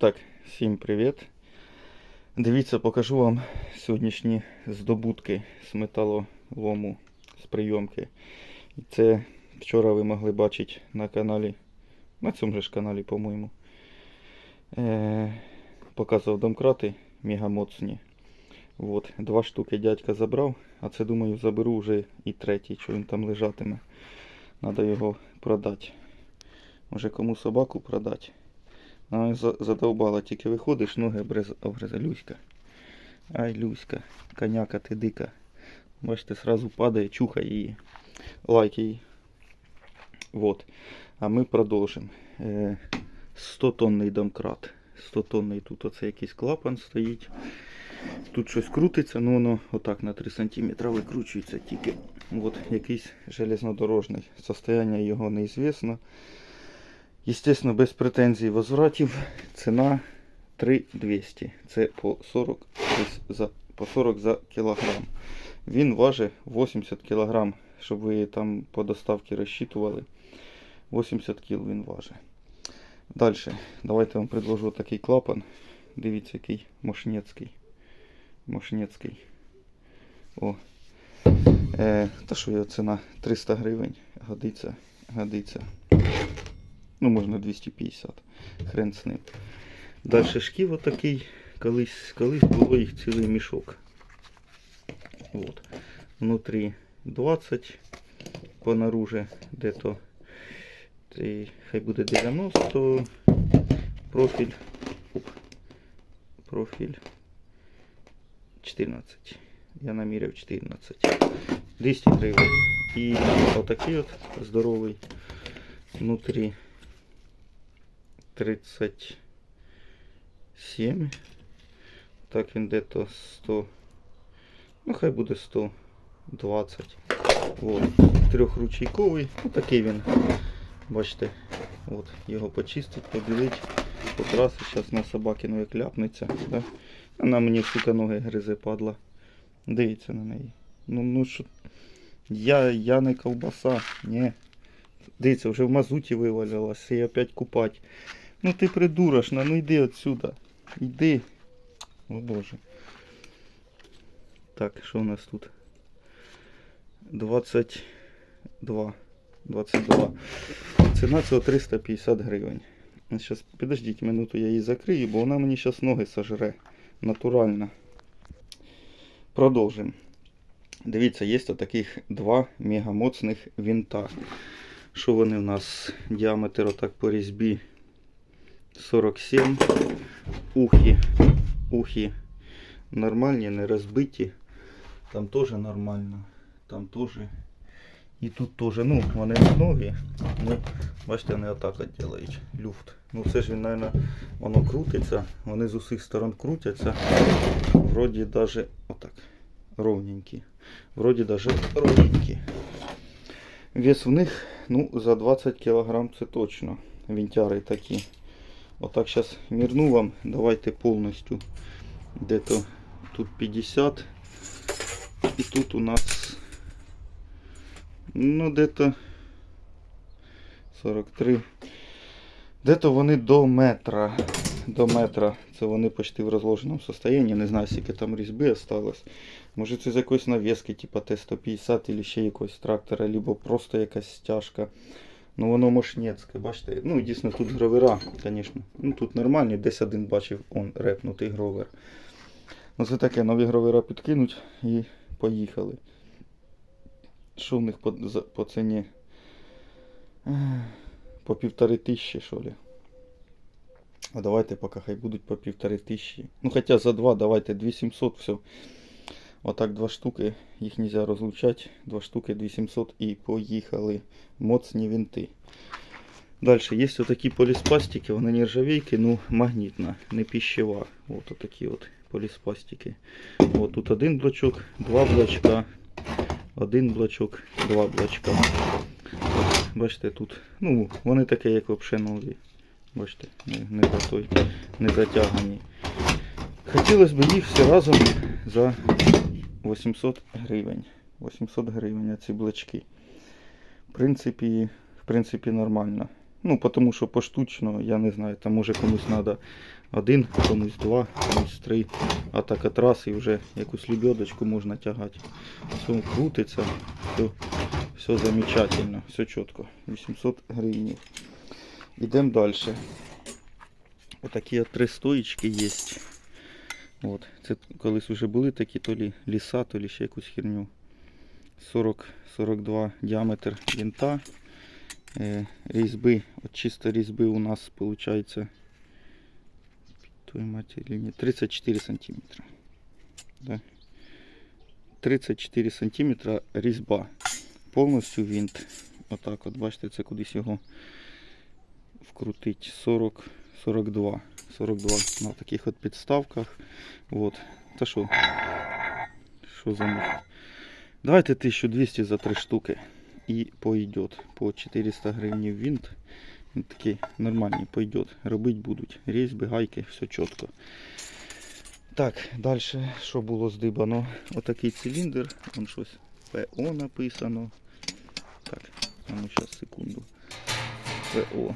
Так, всім привіт. Дивіться, покажу вам сьогоднішні здобутки з металолому з прийомки. Це вчора ви могли бачити на каналі, на цьому же ж каналі, по-моєму. Е, показував домкрати мегамоцні. От, два штуки дядька забрав, а це думаю заберу вже і третій, що він там лежатиме. Надо його продати. Може кому собаку продати. За- задовбала, тільки виходиш, ноги обрез... обреза. Люська. Ай, Люська, коняка ти дика. Бачите, сразу падає, чухає її. Лайк її. Вот. А ми продовжимо. Е, 100 тонний домкрат. 100 тонний тут оце якийсь клапан стоїть. Тут щось крутиться, ну воно отак на 3 см викручується тільки. От якийсь железнодорожний. Состояння його неізвісно. Естественно, без претензій возвратів. Ціна 3200. Це по 40 за, по 40 за кілограм. Він важить 80 кілограм, щоб ви там по доставці розчитували. 80 кіл він важить. Далі, давайте вам предложу такий клапан. Дивіться, який мошнецький. Мошнецький. О. Е, та що його ціна 300 гривень. Годиться, годиться. Ну, можна 250. Хрен з ним. Далі шків отакий. Колись, колись було їх цілий мішок. Вот. Внутрі 20, Понаружі де-то хай буде 90, профіль, оп, профіль 14. Я наміряв 14. 200 гривень. І отакий от здоровий внутрі 37. Так він де-то 100. Ну, хай буде 120. Вот. Трьохручейковий. Ну такий він. Бачите, от, його почистить, побілить, покрасить. Зараз на собакину як ляпнеться. Да? Вона мені, сука, ноги гризе падла. Дивіться на неї. Ну, ну що. Я, я не ковбаса, ні. Дивіться, вже в мазуті вивалилася і опять купать. Ну ти придурочна, ну йди отсюда. Йди. О боже. Так, що у нас тут? 22. 22. Ціна цього 350 гривень. Зараз, підождіть минуту, я її закрию, бо вона мені зараз ноги сожре. Натурально. Продовжимо. Дивіться, є таких два мегамоцних винта. Що вони в нас? Діаметр отак по різьбі 47. Ухи. Ухи нормальні, не розбиті. Там теж нормально. Там теж. І тут теж, ну, вони нові. Ну, бачите, вони отак от. Люфт. Ну це ж він, мабуть, воно крутиться. Вони з усіх сторон крутяться. Вроді даже отак. Ровненькі. Вроді даже ровненькі. Вес в них, ну, за 20 кг це точно. Вінтяри такі. Отак зараз мірну вам. Давайте повністю. Де-то тут 50. І тут у нас ну де-то 43. Де-то вони до метра. До метра. Це вони почти в розложеному состоянні. Не знаю, скільки там різьби осталось. Може це з якоїсь навіски, типа Т-150 або ще якогось трактора, або просто якась стяжка. Ну воно мошнецьке, бачите. Ну, дійсно тут гровера, звісно. Ну тут нормальні, десь один бачив он репнутий гровер. Ну це таке, нові гровера підкинуть і поїхали. Що в них по, по ціні? По півтори тисячі, що ли. А давайте поки хай будуть по півтори тисячі. Ну хоча за два давайте 2700, все. Отак два штуки, їх нельзя розлучати. Два штуки 2700 і поїхали. Моцні винти. Далі є отакі поліспастики, вони не ржавейки, ну магнітна, не піщева. От такі от поліспастики. От тут один блочок, два блочка, один блочок, два блочка. Бачите, тут, ну, вони такі, як взагалі нові. Бачите, не, не, не затягані. Хотілося б їх всі разом за 800 гривень. 800 гривень ці блочки. В принципі, в принципі нормально. Ну, тому що поштучно, я не знаю, там може комусь треба один, комусь два, комусь три. А так от раз і вже якусь лебедочку можна тягати. Все крутиться, все, все замечательно, все чітко. 800 гривень. Йдемо далі. Отакі от три стоїчки є. От. Це колись вже були такі, то лі ліса, то лі ще якусь херню. 40-42 діаметр винта. Е, різьби, от чисто різьби у нас виходить той матері, ні, 34 сантиметра. Да. 34 сантиметра різьба. Повністю винт. Отак от, бачите, це кудись його вкрутить. 40, 42. 42 на таких от підставках. Вот. Та що? Що за них? Давайте 1200 за 3 штуки. І пойдет. По 400 гривень винт. Він такий нормальний пойдет. Робить будуть. Різьби, гайки, все чітко. Так, далі що було здибано? Отакий циліндр. Вон щось ПО написано. Так, ну зараз секунду. ПО.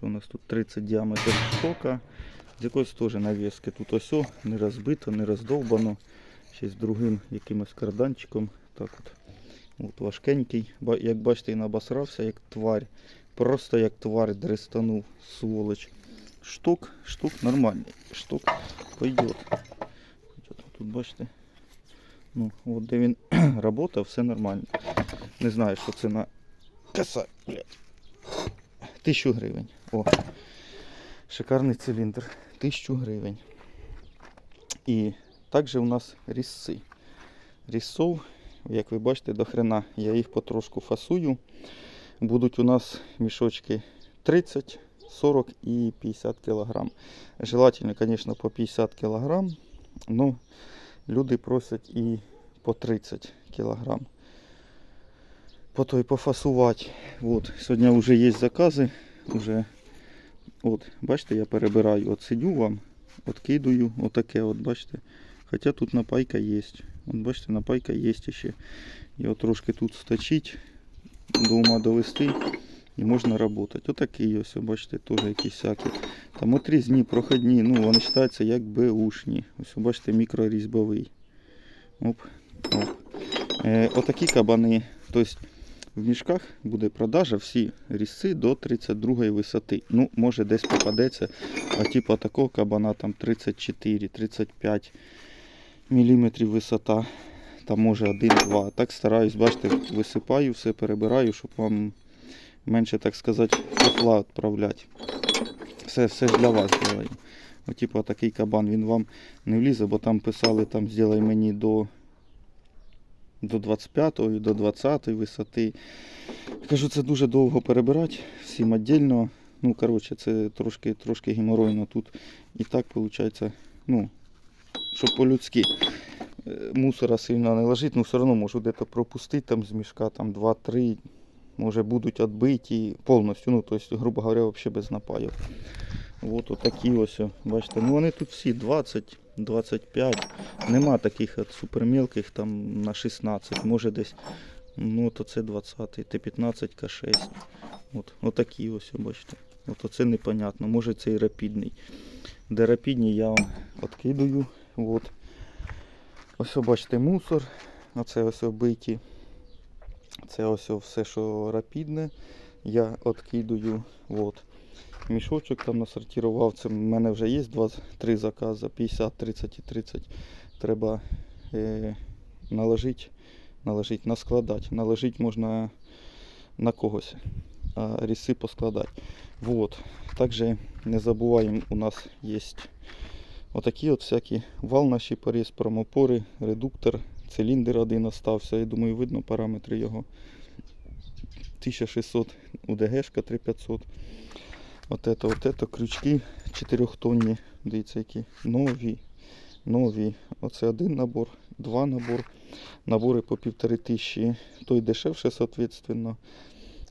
Що у нас тут 30 діаметр штока. З якоїсь теж навіски. Тут ось о, не розбито, не роздовбано. Ще з другим якимось карданчиком. Так от. От важкенький. Як бачите, він обосрався, як тварь. Просто як тварь дрестанув, сволоч. Штук, штук нормальний. Штук пойдет. Тут бачите. Ну, от де він работав, все нормально. Не знаю, що це на коса, блядь. Тисячу гривень. О. Шикарний циліндр. Тисячу гривень. І також у нас різці. Різцов, як ви бачите, до хрена. Я їх потрошку фасую. Будуть у нас мішочки 30, 40 і 50 кг. Желательно, звісно, по 50 кг. Ну, люди просять і по 30 кг. По той пофасувати. От, сьогодні вже є закази. Уже, от, бачите, я перебираю. От сидю вам, откидую, отаке, от бачите. Хоча тут напайка є. От бачите, напайка є ще. Його трошки тут сточить, до ума довести і можна працювати. Отакий ось, бачите, теж якісь всякі. Там отрізні, проходні, ну вони вважаються як беушні. Ось бачите, мікрорізьбовий. Оп, оп. Е, отакі кабани. Тобто в мішках буде продажа всі різці до 32 висоти. Ну, може десь попадеться, а типу такого кабана там 34-35 мм висота. Там може 1-2. Так стараюсь, бачите, висипаю, все перебираю, щоб вам менше, так сказати, фуфла відправляти. Все, все ж для вас делаю. Типу, такий кабан, він вам не влізе, бо там писали, там зробай мені до до 25-ї, до 20-ї висоти. Кажу, це дуже довго перебирати, всім віддільно. Ну, коротше, це трошки, трошки геморойно тут. І так виходить, ну, щоб по-людськи. Е, Мусора сильно не лежить, ну все одно можу десь пропустити там з мішка там 2-3, може будуть відбиті повністю, ну, тобто, грубо говоря, взагалі без напаю. От отакі ось, бачите, ну вони тут всі 20, 25. Нема таких от супермілких там на 16, може десь, ну то це 20, Т15, К6. От, отакі ось, бачите. От оце непонятно, може це і рапідний. Де рапідні я вам відкидую. От. Ось бачите мусор. Оце ось обиті. Це ось все, що рапідне. Я відкидую. От. Мішочок там насортував. Це в мене вже є 2-3 закази, 50, 30 і 30. Треба е, наложити, наложити, наскладати. Наложити можна на когось, а ріси поскладати. Вот. Також не забуваємо, у нас є отакі от всякі вал наші поріз, промопори, редуктор, циліндр один остався. Я думаю, видно параметри його. 1600 УДГшка 3500. От это, от это крючки 4-тонні. Дивіться, які нові. Нові. Оце один набор, два набор. Набори по півтори тисячі. Той дешевше, соответственно.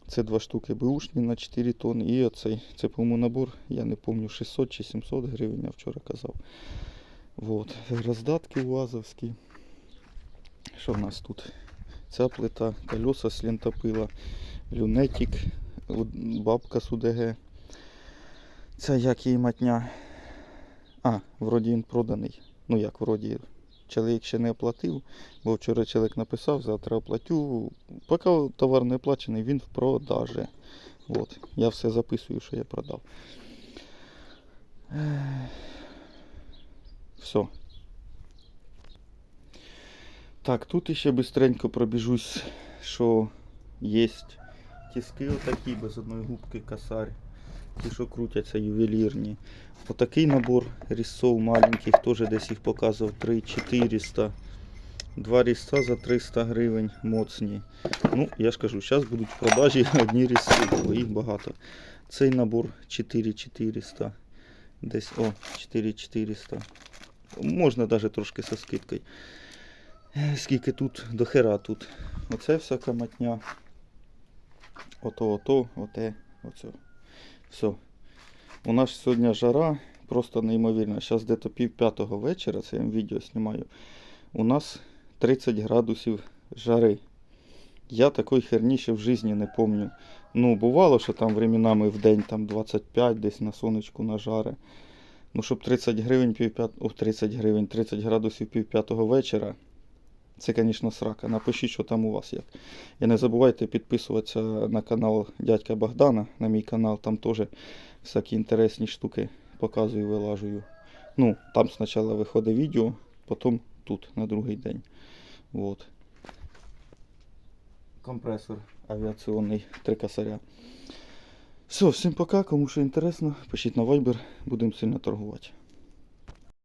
Це два штуки бушні на 4 тонни. І оцей, це, по-моєму, набор, я не пам'ятаю, 600 чи 700 гривень, я вчора казав. Вот. Роздатки УАЗовські. Що в нас тут? Ця плита, колеса з лентопила, люнетик, бабка з УДГ. Це як її матня. А, вроді він проданий. Ну як, вроді, чоловік ще не оплатив, бо вчора чоловік написав, завтра оплатю. Поки товар не оплачений, він в продажі. От, я все записую, що я продав. Все. Так, тут ще бистренько пробіжусь, що є тіски отакі без одної губки косарь. Ті, що крутяться ювелірні. Отакий набор різцов маленьких, теж десь їх показував 3-400. Два різця за 300 гривень моцні. Ну, я ж кажу, зараз будуть в продажі одні різці, бо їх багато. Цей набор 4400. Десь, о, 4400. Можна навіть трошки со скидкою. Скільки тут, до хера тут. Оце всяка матня. Ото, ото, оте, оце. Все. У нас сьогодні жара просто неймовірна. Зараз десь пів п'ятого вечора, це я відео знімаю. У нас 30 градусів жари. Я такої херні ще в житті не пам'ятаю. Ну, бувало, що там временами в день там 25 десь на сонечку на жари. Ну, щоб 30 гривень пів п'ят... О, 30 гривень, 30 градусів пів п'ятого вечора. Це, звісно, срака. Напишіть, що там у вас як. І не забувайте підписуватися на канал дядька Богдана, на мій канал, там теж всякі інтересні штуки показую, вилажую. Ну, там спочатку виходить відео, потім тут, на другий день. Вот. Компресор авіаційний, три косаря. Все, всім пока, кому що інтересно, пишіть на Viber, будемо сильно торгувати.